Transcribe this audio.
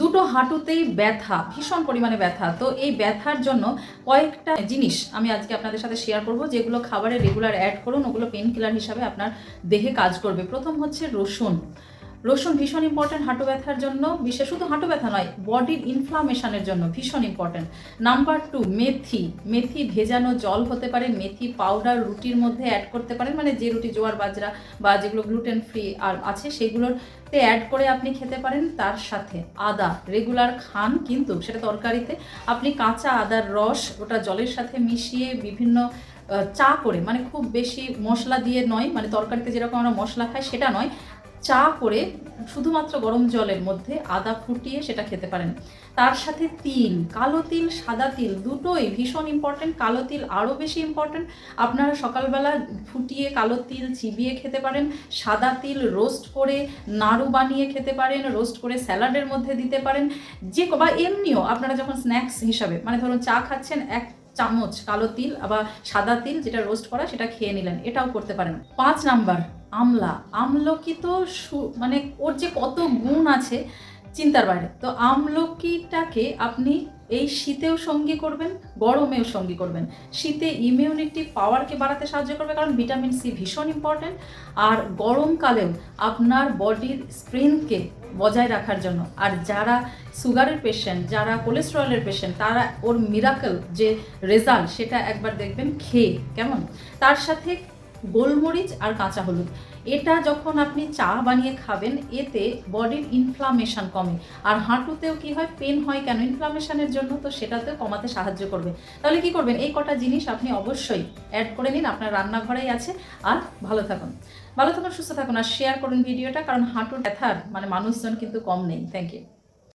দুটো হাঁটুতেই ব্যথা, ভীষণ পরিমাণে ব্যথা। তো এই ব্যথার জন্য কয়েকটা জিনিস আমি আজকে আপনাদের সাথে শেয়ার করব, যেগুলো খাবারে রেগুলার অ্যাড করুন, ওগুলো পেন কিলার হিসাবে আপনার দেহে কাজ করবে। প্রথম হচ্ছে রসুন। রসুন ভীষণ ইম্পর্টেন্ট হাঁটু ব্যথার জন্য, বিশেষ শুধু হাঁটু ব্যথা নয় বডির ইনফ্লামেশনের জন্য ভীষণ ইম্পর্টেন্ট নাম্বার টু মেথি মেথি ভেজানো জল হতে পারে, মেথি পাউডার রুটির মধ্যে অ্যাড করতে পারেন মানে যে রুটি, জোয়ার, বাজরা বা যেগুলো গ্লুটেন ফ্রি আর আছে, সেগুলোতে অ্যাড করে আপনি খেতে পারেন। তার সাথে আদা রেগুলার খান কিন্তু, সেটা তরকারিতে, আপনি কাঁচা আদার রস ওটা জলের সাথে মিশিয়ে বিভিন্ন চা করে মানে খুব বেশি মশলা দিয়ে নয় মানে তরকারিতে যেরকম আমরা মশলা খাই, সেটা নয় চা করে শুধুমাত্র গরম জলের মধ্যে আদা ফুটিয়ে সেটা খেতে পারেন। তার সাথে তিল, কালো তিল, সাদা তিল দুটোই ভীষণ ইম্পর্টেন্ট কালো তিল আরও বেশি ইম্পর্টেন্ট আপনারা সকালবেলা ফুটিয়ে কালো তিল চিবিয়ে খেতে পারেন। সাদা তিল রোস্ট করে নাড়ু বানিয়ে খেতে পারেন রোস্ট করে স্যালাডের মধ্যে দিতে পারেন। যে বা এমনিও আপনারা যখন স্ন্যাক্স হিসাবে মানে ধরুন চা খাচ্ছেন এক চামচ কালো তিল আবার সাদা তিল যেটা রোস্ট করা সেটা খেয়ে নিলেন, এটাও করতে পারেন। পাঁচ নাম্বার আমলা। আমলকি তো মানে ওর যে কত গুণ আছে, চিন্তার বাইরে। তো আমলকিটাকে আপনি এই শীতেও সঙ্গী করবেন, গরমেও সঙ্গী করবেন। শীতে ইমিউনিটি পাওয়ারকে বাড়াতে সাহায্য করবে, কারণ ভিটামিন সি ভীষণ ইম্পর্ট্যান্ট আর গরমকালেও আপনার বডির স্ট্রেংথকে বজায় রাখার জন্য। আর যারা সুগারের পেশেন্ট যারা কোলেস্টেরলের পেশেন্ট তারা ওর মিরাকল যে রেজাল্ট সেটা একবার দেখবেন, খেয়ে। কেমন? তার সাথে গোলমরিচ আর কাঁচা হলুদ। এটা যখন আপনি চা বানিয়ে খাবেন, এতে বডির ইনফ্লামেশন কমে। আর হাঁটুতেও কি হয় পেন হয় কেন? ইনফ্লামেশনের জন্য তো সেটাতেও কমাতে সাহায্য করবে। তাহলে কি করবেন? এই কটা জিনিস আপনি অবশ্যই অ্যাড করে নিন, আপনার রান্নাঘরেই আছে। আর ভালো থাকুন। ভালো থাকুন, সুস্থ থাকুন, আর শেয়ার করুন ভিডিওটা, কারণ হাঁটুর ব্যথার মানে মানুষজন কিন্তু কম নেই। Thank you